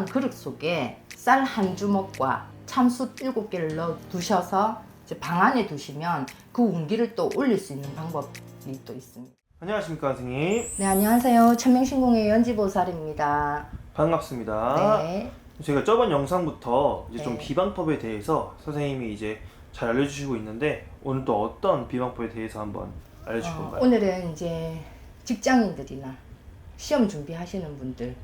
투명한 그릇 속에 쌀 한 주먹과 참숯 7개를 넣어 두셔서 방 안에 두시면 그 운기를 또 올릴 수 있는 방법이 또 있습니다. 안녕하십니까 선생님 네, 안녕하세요. 천명신공의 연지보살입니다. 반갑습니다. 네. 제가 저번 영상부터 이제 좀 네. 비방법에 대해서 선생님이 이제 잘 알려주시고 있는데 오늘 또 어떤 비방법에 대해서 한번 알려주실 어, 건가요? 오늘은 이제 직장인들이나 시험 준비하시는 분들,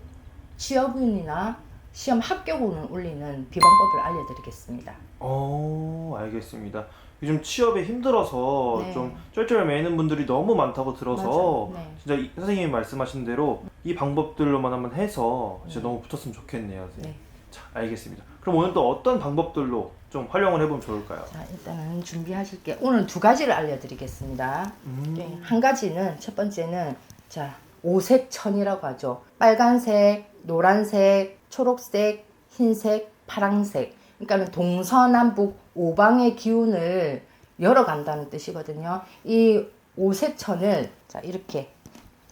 취업운이나 시험 합격운을 올리는 비방법을 알려드리겠습니다. 어 알겠습니다. 요즘 취업에 힘들어서 네. 좀 쩔쩔 매는 분들이 너무 많다고 들어서 맞아요. 네. 진짜 이, 선생님이 말씀하신 대로 이 방법들로만 한번 해서 진짜 네. 너무 붙었으면 좋겠네요. 선생님. 네. 자 알겠습니다. 그럼 오늘 또 어떤 방법들로 좀 활용을 해보면 좋을까요? 자, 일단은 준비하실 게 오늘 두 가지를 알려드리겠습니다. 음, 네, 한 가지는 첫 번째는 자 오색천이라고 하죠. 빨간색, 노란색, 초록색, 흰색, 파랑색. 그러니까는 동서남북 오방의 기운을 열어간다는 뜻이거든요. 이 오색천을 자 이렇게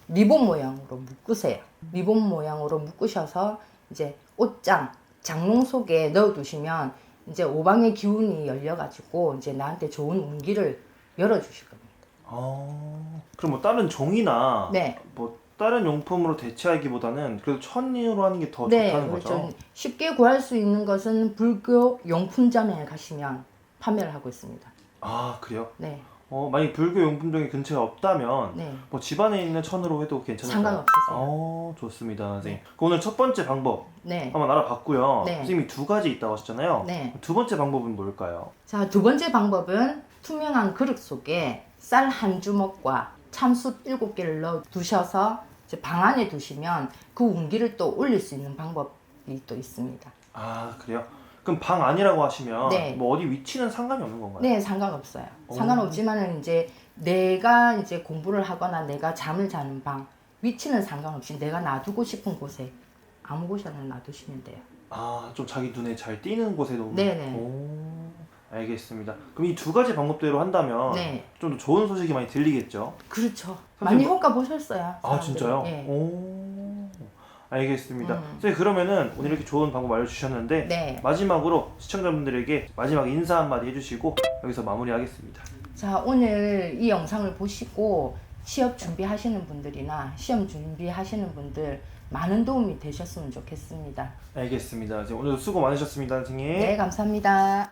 리본 모양으로 묶으세요. 리본 모양으로 묶으셔서 이제 옷장 장롱 속에 넣어두시면 이제 오방의 기운이 열려가지고 이제 나한테 좋은 운기를 열어주실 겁니다. 아, 그럼 뭐 다른 종이나 네. 뭐 다른 용품으로 대체하기보다는 그래도 천으로 하는 게 더 네, 좋다는 그렇죠. 거죠. 쉽게 구할 수 있는 것은 불교 용품점에 가시면 판매를 하고 있습니다. 아 그래요? 네, 어 만약 불교 용품점이 근처에 없다면 네, 뭐 집안에 있는 천으로 해도 괜찮을까요? 상관없으세요. 어 좋습니다, 선생님. 그럼 오늘 첫 번째 방법 네, 한번 알아봤고요. 네. 선생님이 두 가지 있다고 하셨잖아요. 네. 두 번째 방법은 뭘까요? 자, 두 번째 방법은 투명한 그릇 속에 쌀 한 주먹과 참숯 7개를 넣어 두셔서 이제 방 안에 두시면 그 운기를 또 올릴 수 있는 방법이 또 있습니다. 아 그래요? 그럼 방 안이라고 하시면 네. 뭐 어디 위치는 상관이 없는 건가요? 네, 상관없어요. 오. 상관없지만은 이제 내가 이제 공부를 하거나 내가 잠을 자는 방 위치는 상관없이 내가 놔두고 싶은 곳에 아무 곳에나 놔두시면 돼요. 아, 좀 자기 눈에 잘 띄는 곳에 놓으면. 네네. 오, 알겠습니다. 그럼 이 두 가지 방법대로 한다면 네, 좀 더 좋은 소식이 많이 들리겠죠? 그렇죠. 선생님 많이 뭐- 효과 보셨어요. 아, 사람들이. 진짜요? 네. 오, 알겠습니다. 음. 선생님, 그러면은 오늘 이렇게 좋은 방법 알려주셨는데 네. 마지막으로 시청자분들에게 마지막 인사 한마디 해주시고 여기서 마무리하겠습니다. 자, 오늘 이 영상을 보시고 취업 준비하시는 분들이나 시험 준비하시는 분들 많은 도움이 되셨으면 좋겠습니다. 알겠습니다. 이제 오늘도 수고 많으셨습니다, 선생님. 네, 감사합니다.